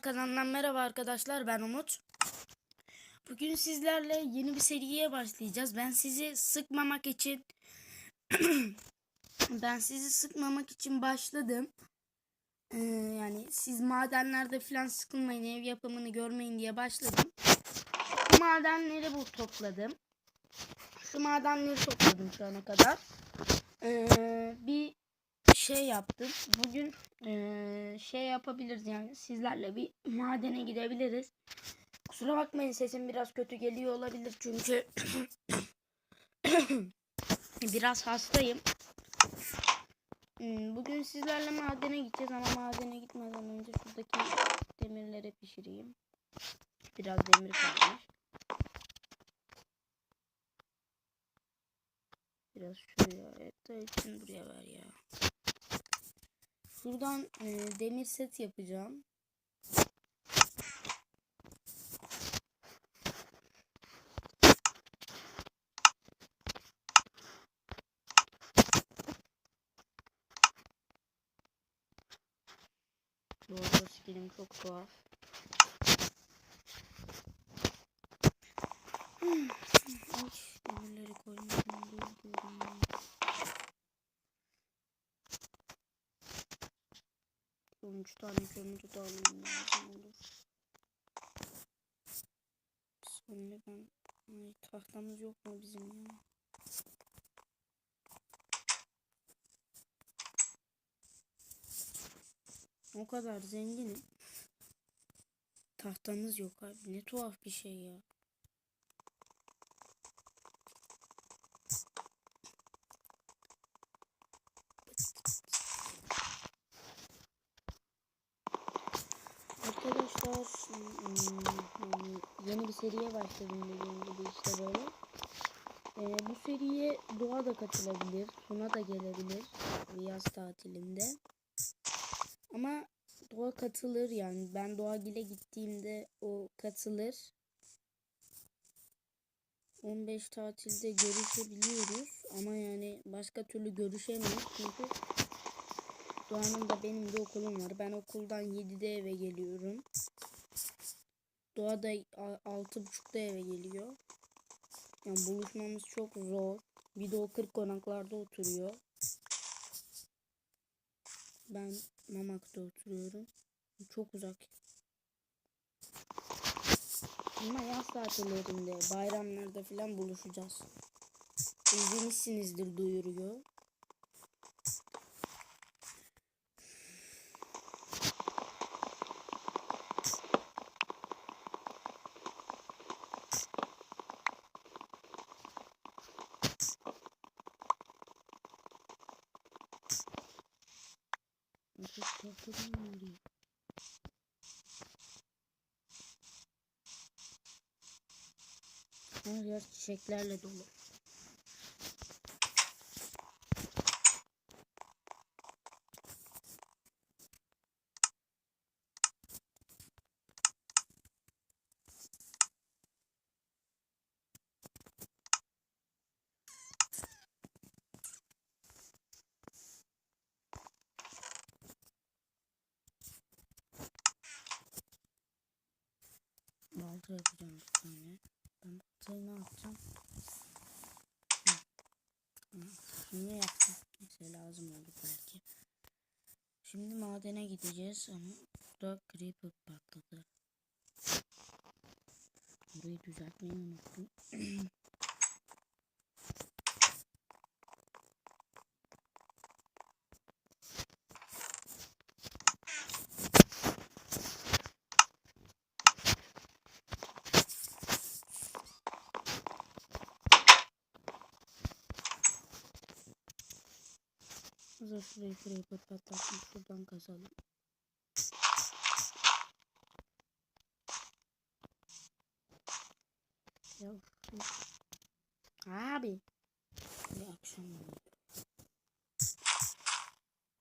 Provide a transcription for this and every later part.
Kanalından merhaba arkadaşlar ben Umut. Bugün sizlerle yeni bir seriye başlayacağız. Ben sizi sıkmamak için ben sizi sıkmamak için başladım. Ee, yani siz madenlerde falan sıkılmayın, ev yapımını görmeyin diye başladım. Bu madenleri bu topladım. Şu madenleri topladım şu ana kadar. Ee, bir şey yaptım. Bugün eee, şey yapabiliriz yani sizlerle bir madene gidebiliriz. Kusura bakmayın sesim biraz kötü geliyor olabilir çünkü biraz hastayım. Hmm, Bugün sizlerle madene gideceğiz ama madene gitmeden önce şuradaki demirleri pişireyim. Biraz demir kalmış. Biraz şuraya, de için buraya ver ya. Şuradan e, demir set yapacağım. Arada skillim çok tuhaf Ay, demirleri koymadım. Dur diyorum ya. Son tane kömürü de alayım olur. Sonra ben... Ay tahtamız yok mu bizim ya? O kadar zenginim. Tahtamız yok abi. Ne tuhaf bir şey ya. Arkadaşlar hmm, yani yeni bir seriye başladım dediğim gibi işte böyle. Ee, bu seriye Doğa da katılabilir, Tuna da gelebilir yaz tatilinde. Ama Doğa katılır yani ben Doğagil'e gittiğimde o katılır. 15 tatilde görüşebiliyoruz ama yani başka türlü görüşemiyoruz çünkü Doğan'ın da benim de okulum var. Ben okuldan 7'de eve geliyorum. Doğa da 6.30'da eve geliyor. Yani buluşmamız çok zor. Bir de o 40 konaklarda oturuyor. Ben Mamak'ta oturuyorum. Çok uzak. Ama yaz tatillerinde, bayramlarda falan buluşacağız. İzlemişsinizdir duyuruyor. Çok Her yer çiçeklerle dolu. Balta yapacağım bir tane. Ben baltayı ne yapacağım? Şimdi yaptım. Neyse lazım olur belki. Şimdi madene gideceğiz ama burada creeper patladı. Burayı düzeltmeyi unuttum. Hazır şurayı creeper patlattım. Şuradan kazalım. Ya. Abi. Bir akşam oldu.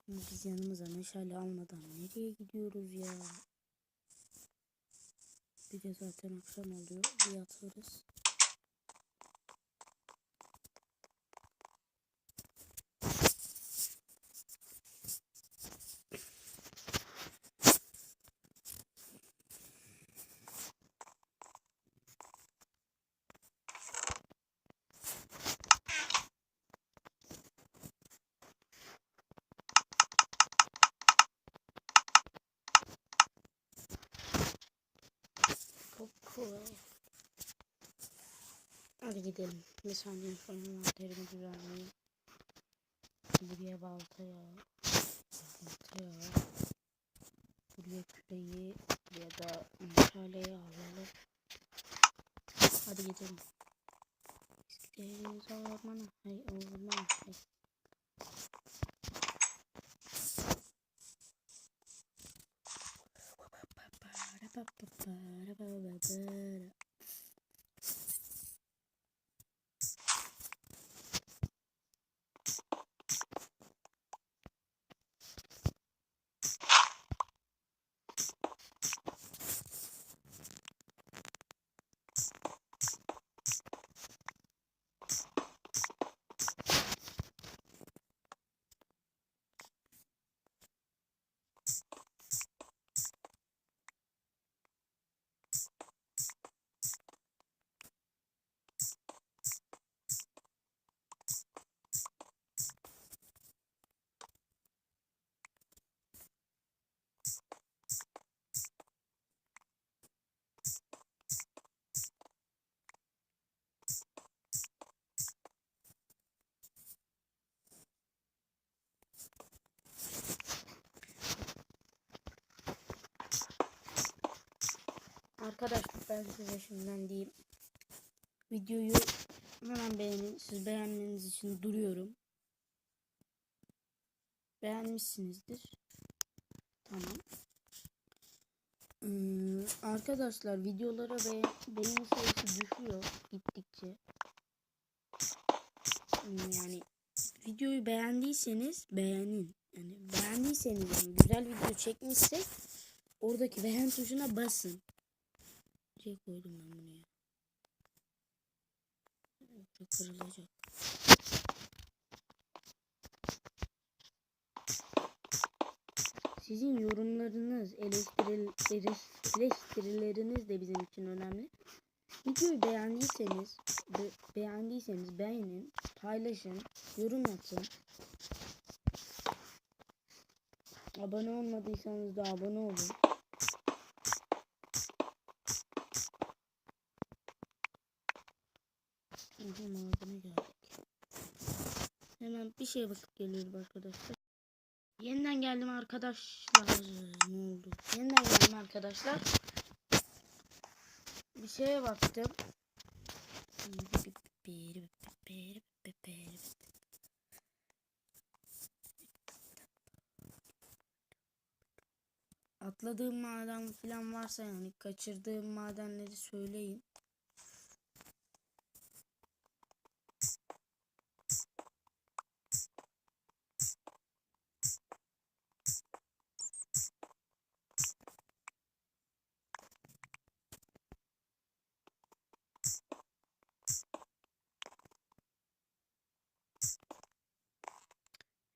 Biz yanımıza meşale almadan nereye gidiyoruz ya? Bir de zaten akşam oluyor. Bir yatarız. Hadi gidelim. Bir saniye sonra envanterimi düzenleyeyim. Buraya balta ya. Balta ya. Buraya küreği ya da meşaleyi alalım. Hadi gidelim. Biz gideriz ormana. Hay orman. Hay. Arkadaşlar ben size şimdiden diyeyim. Videoyu hemen beğenin. Siz beğenmeniz için duruyorum. Beğenmişsinizdir. Tamam. Ee, arkadaşlar videolara be beğeni sayısı düşüyor gittikçe. Hmm, Yani videoyu beğendiyseniz beğenin. Yani beğendiyseniz yani güzel video çekmişsek oradaki beğen tuşuna basın. Şey koydum ben bunu ya. Yoksa kırılacak. Sizin yorumlarınız, eleştiril, eleş- eleştirileriniz de bizim için önemli. Videoyu beğendiyseniz, be- beğendiyseniz beğenin, paylaşın, yorum atın. Abone olmadıysanız da abone olun. Aha madene geldik. Hemen bir şeye bakıp geliyorum arkadaşlar. Yeniden geldim arkadaşlar. Ne oldu? Yeniden geldim arkadaşlar. Bir şeye baktım. Atladığım maden falan varsa yani kaçırdığım madenleri söyleyin.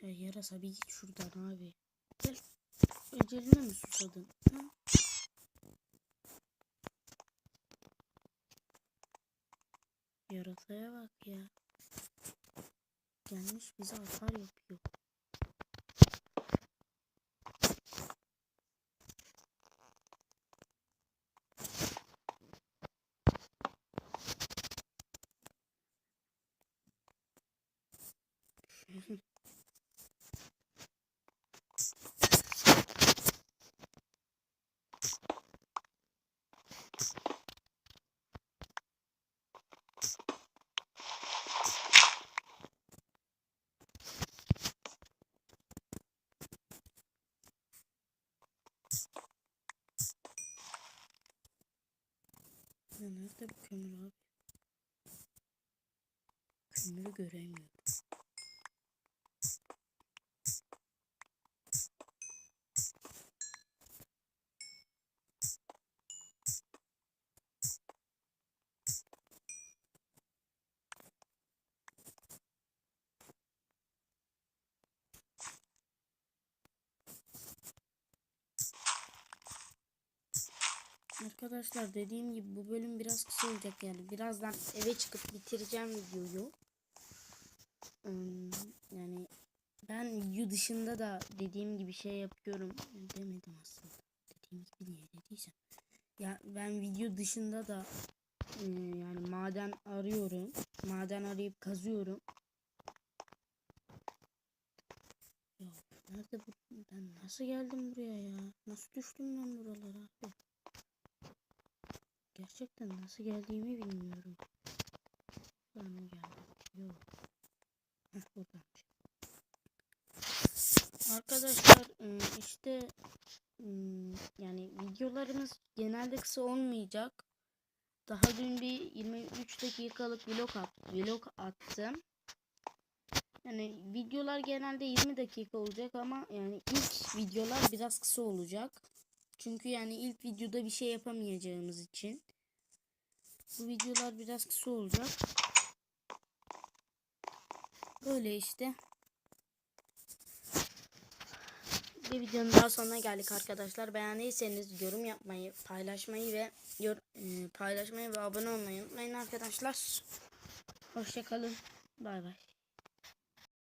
Ya yarasa bir git şuradan abi. Gel. Eceline mi susadın? Ha? Yarasaya bak ya. Gelmiş bize atar yapıyor. Ya nerede bu kömür abi? Kömürü göremiyorum. Arkadaşlar dediğim gibi bu bölüm biraz kısa olacak yani. Birazdan eve çıkıp bitireceğim videoyu. Hmm, yani ben video dışında da dediğim gibi şey yapıyorum. Demedim aslında. Dediğim gibi niye dediysem. Ya ben video dışında da e, yani maden arıyorum. Maden arayıp kazıyorum. Ya nerede bu? Ben nasıl geldim buraya ya? Nasıl düştüm ben buralara abi? Gerçekten nasıl geldiğimi bilmiyorum. Buradan mı geldim? Yok. Heh, buradanmış. Arkadaşlar e, işte Hmm, yani videolarımız genelde kısa olmayacak. Daha dün bir 23 dakikalık vlog, at, vlog attım. Yani videolar genelde 20 dakika olacak ama yani ilk videolar biraz kısa olacak. Çünkü yani ilk videoda bir şey yapamayacağımız için. Bu videolar biraz kısa olacak. Böyle işte. Bir videonun daha sonuna geldik arkadaşlar. Beğendiyseniz yorum yapmayı, paylaşmayı ve yor, e, paylaşmayı ve abone olmayı unutmayın arkadaşlar. Hoşçakalın. Bay bay.